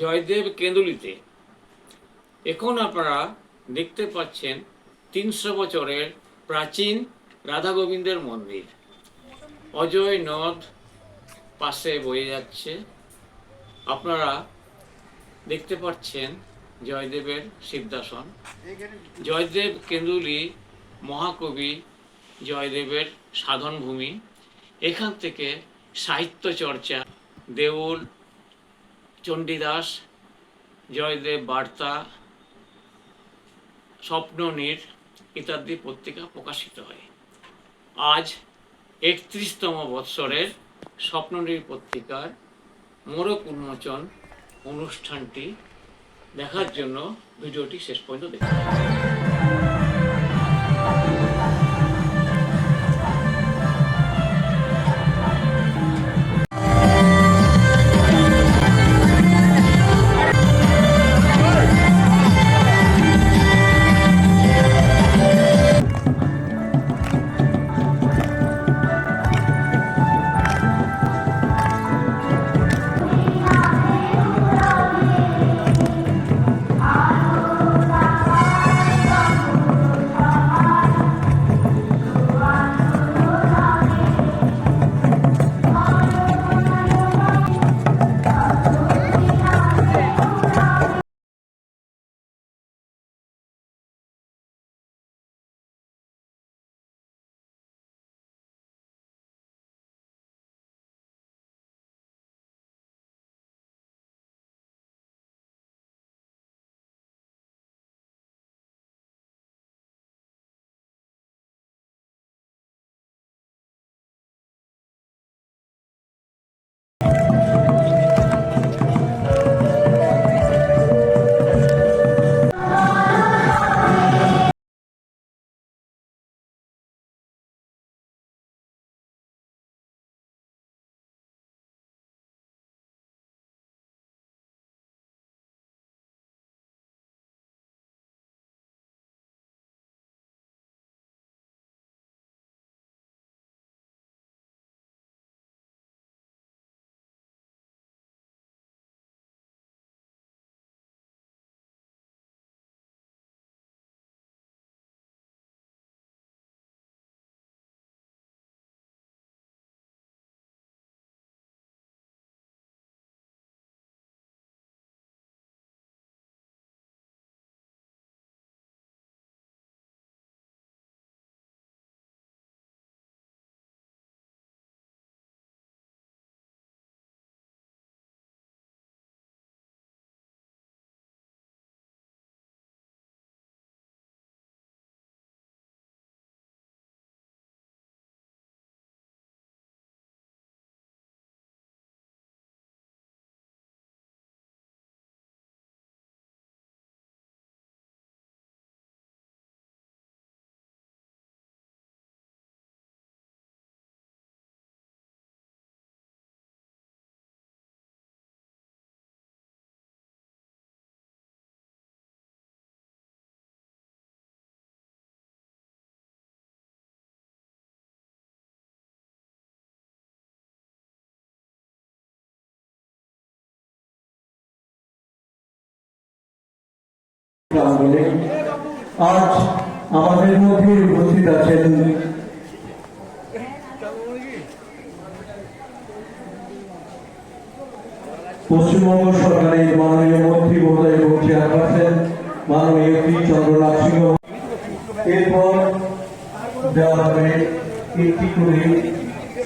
জয়দেব কেন্দুলিতে। এখন আপনারা দেখতে পাচ্ছেন তিনশো বছরের প্রাচীন রাধা গোবিন্দের মন্দির। অজয় নদ পাশে বয়ে যাচ্ছে। আপনারা দেখতে পাচ্ছেন জয়দেবের সিদ্ধাসন জয়দেব কেন্দুলি মহাকবি জয়দেবের সাধনভূমি। এখান থেকে সাহিত্য চর্চা, দেউল চণ্ডীদাস, জয়দেব বার্তা, স্বপ্ননীর ইত্যাদি পত্রিকা প্রকাশিত হয়। আজ একত্রিশতম বৎসরের স্বপ্ননীর পত্রিকার মোড়ক উন্মোচন অনুষ্ঠানটি দেখার জন্য ভিডিওটি শেষ পর্যন্ত দেখুন। বলে আজ আমাদের মধ্যে উপস্থিত আছেন। পশ্চিমবঙ্গ সরকারের মাননীয় মন্ত্রী মহোদয় এবং চেয়ারপারসন মাননীয় পি চন্দ্রনাথ সিংহ। এরপর দেওয়া হবে একটি করে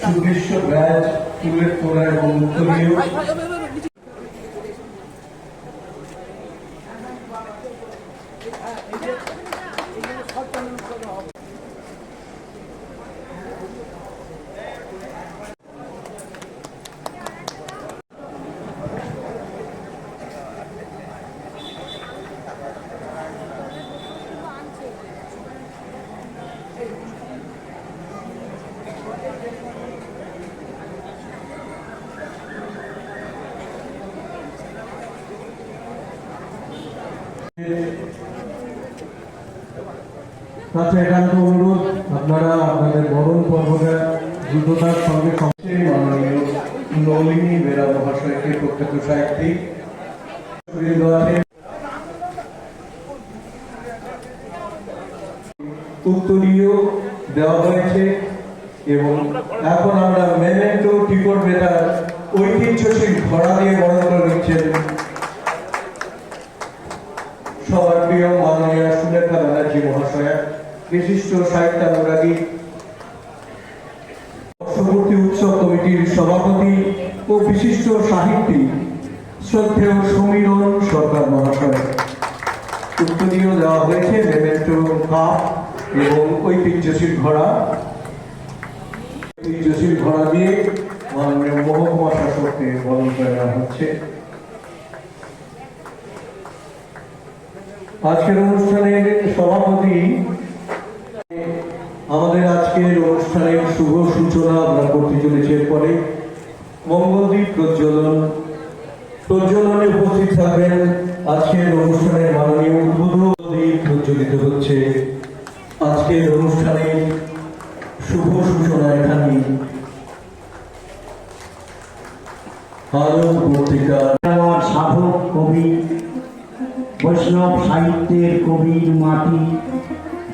সুদৃশ্য ব্যাচ তুলে তোলা এবং উত্তরীয় Привет. কাছে একান্ত অনুরোধ, আপনারা আপনাদের বরণ পর্বটা দ্রুততার সঙ্গে মাননীয় নলিনী বেরা মহাশয়কে প্রখ্যাত সাহিত্যিক। দেওয়া হয়েছে এবং এখন আমরা মেমেন্টো টিকট বেতার ঐতিহ্যশীল ঘোড়া দিয়ে বরণ করে নিচ্ছেন সবার প্রিয় মাননীয় সুলেখা ব্যানার্জি মহাশয়া। বিশিষ্ট সাহিত্যানুরাগী বর্ষপূর্তি উৎসব কমিটির সভাপতি ও বিশিষ্ট সাহিত্যিক শ্রদ্ধেয় সমীরণ সরকার মহাশয়। উত্তরীয় দেওয়া হয়েছে মেমেন্টো কাপ এবং ঐতিহ্যশীল ঘোড়া। ঐতিহ্যশীল ঘোড়া দিয়ে মাননীয় মহকুমা শাসককে বরণ করে নেওয়া হচ্ছে। আজকের অনুষ্ঠানের সভাপতি আমাদের আজকের অনুষ্ঠানের শুভ সূচনা আমরা করতে চলেছি এরপরে মঙ্গলদ্বীপ প্রজ্বলন। প্রজ্বলনে উপস্থিত থাকবেন আজকের অনুষ্ঠানের মাননীয় উদ্বোধন প্রজ্বলিত হচ্ছে। আজকের অনুষ্ঠানের শুভ সূচনা এখানে। আমার সাধক কবি, বৈষ্ণব সাহিত্যের কবির মাটি,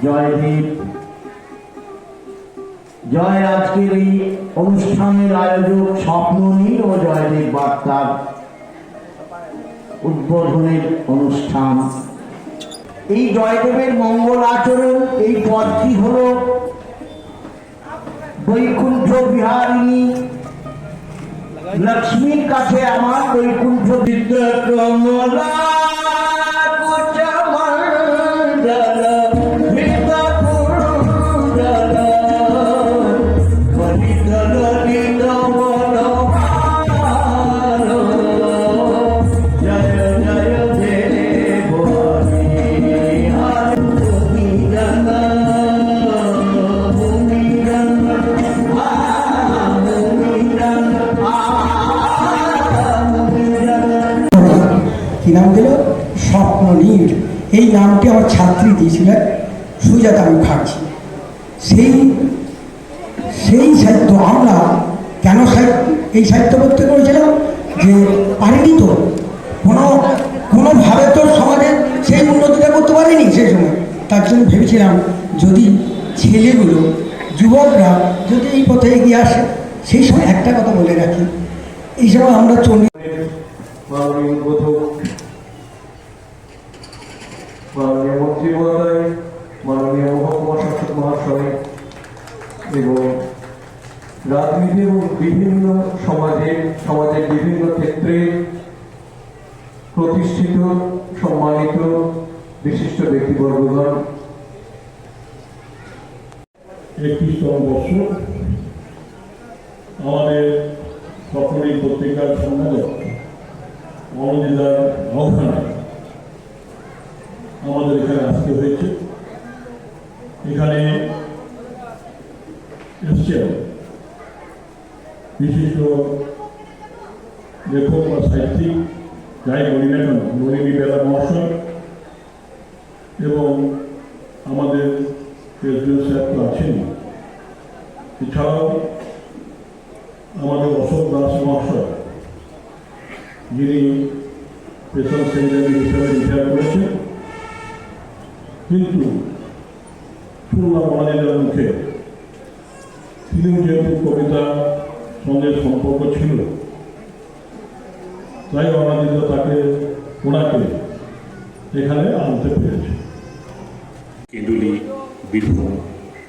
জয়দেব। জয় আজকের এই অনুষ্ঠানের আয়োজক স্বপ্ননীল ও জয়দেব বার্তার উদ্বোধনের অনুষ্ঠান। এই জয়দেবের মঙ্গল আচরণ, এই পদটি হল বৈকুণ্ঠ বিহারিণী। লক্ষ্মীর কাছে আমার বৈকুণ্ঠ বিদ্য আমার ছাত্রী দিয়েছিলেন সুজাতা মুখার্জি। সেই সেই সাহিত্য আমরা কেন সাহিত্য, এই সাহিত্য পড়তে করেছিলাম যে পারিনি তো, কোনো কোনোভাবে তো সমাজে সেই উন্নতিটা করতে পারেনি সেই সময় তার জন্য ভেবেছিলাম যদি ছেলেগুলো, যুবকরা যদি এই পথে এগিয়ে আসে, সেই সময় একটা কথা বলে রাখি। এই সময় আমরা চণ্ডী মাননীয় মন্ত্রী মহোদয়, মাননীয় মহকুমা শাসক মহাশয় এবং রাজনীতি এবং বিভিন্ন সমাজের সমাজের বিভিন্ন ক্ষেত্রে প্রতিষ্ঠিত, সম্মানিত বিশিষ্ট ব্যক্তিবর্গগণ, একত্রিশতম বছর আমাদের সকলের পত্রিকার সম্পাদক মনোজিদার আহ্বানে আমাদের এখানে আসতে হয়েছে। এখানে এসছেন বিশিষ্ট লেখক বা সাহিত্যিক যাই বলি না কেন নলিনী বেলা মহাশয় এবং আমাদের কেন্দ্রীয় স্যার তো আছেন এছাড়াও আমাদের অশোক দাস মহাশয়, যিনি পেশন সেমিনারি হিসেবে রিটায়ার করেছেন। কিন্তু শুনলাম ওনাদের মুখে তিনি যেহেতু কবিতা সঙ্গে সম্পর্ক ছিল, তাই ওনাদের তাকে ওনাকে এখানে আনতে পেরেছে। কেঁদুলি বীরভূম,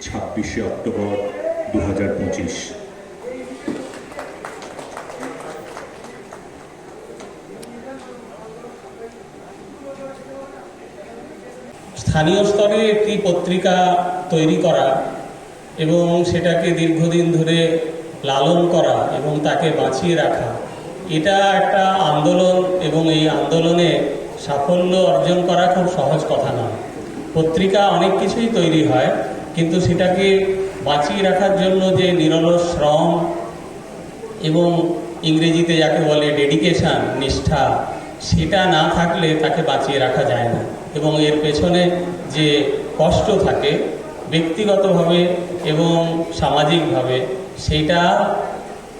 ছাব্বিশে অক্টোবর দু হাজার পঁচিশ। স্থানীয় স্তরে একটি পত্রিকা তৈরি করা এবং সেটাকে দীর্ঘদিন ধরে লালন করা এবং তাকে বাঁচিয়ে রাখা, এটা একটা আন্দোলন এবং এই আন্দোলনে সাফল্য অর্জন করা খুব সহজ কথা নয় পত্রিকা অনেক কিছুই তৈরি হয়, কিন্তু সেটাকে বাঁচিয়ে রাখার জন্য যে নিরলস শ্রম এবং ইংরেজিতে যাকে বলে ডেডিকেশন নিষ্ঠা সেটা না থাকলে তাকে বাঁচিয়ে রাখা যায় না। এবং এর পেছনে যে কষ্ট থাকে, ব্যক্তিগতভাবে এবং সামাজিকভাবে, সেটা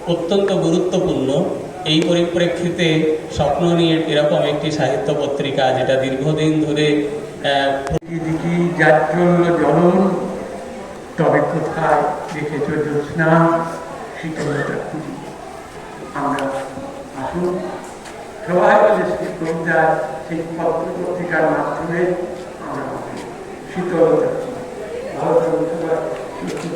অত্যন্ত গুরুত্বপূর্ণ। এই পরিপ্রেক্ষিতে স্বপ্ন নিয়ে এরকম একটি সাহিত্য পত্রিকা যেটা দীর্ঘদিন ধরে দিদি যাচ্ছল্য জনন, তবে কোথায় খুঁজি। আমরা আসুন। সবাই মিলে সেই পত্র পত্রিকার মাধ্যমে আমরা শীতলতা ভালো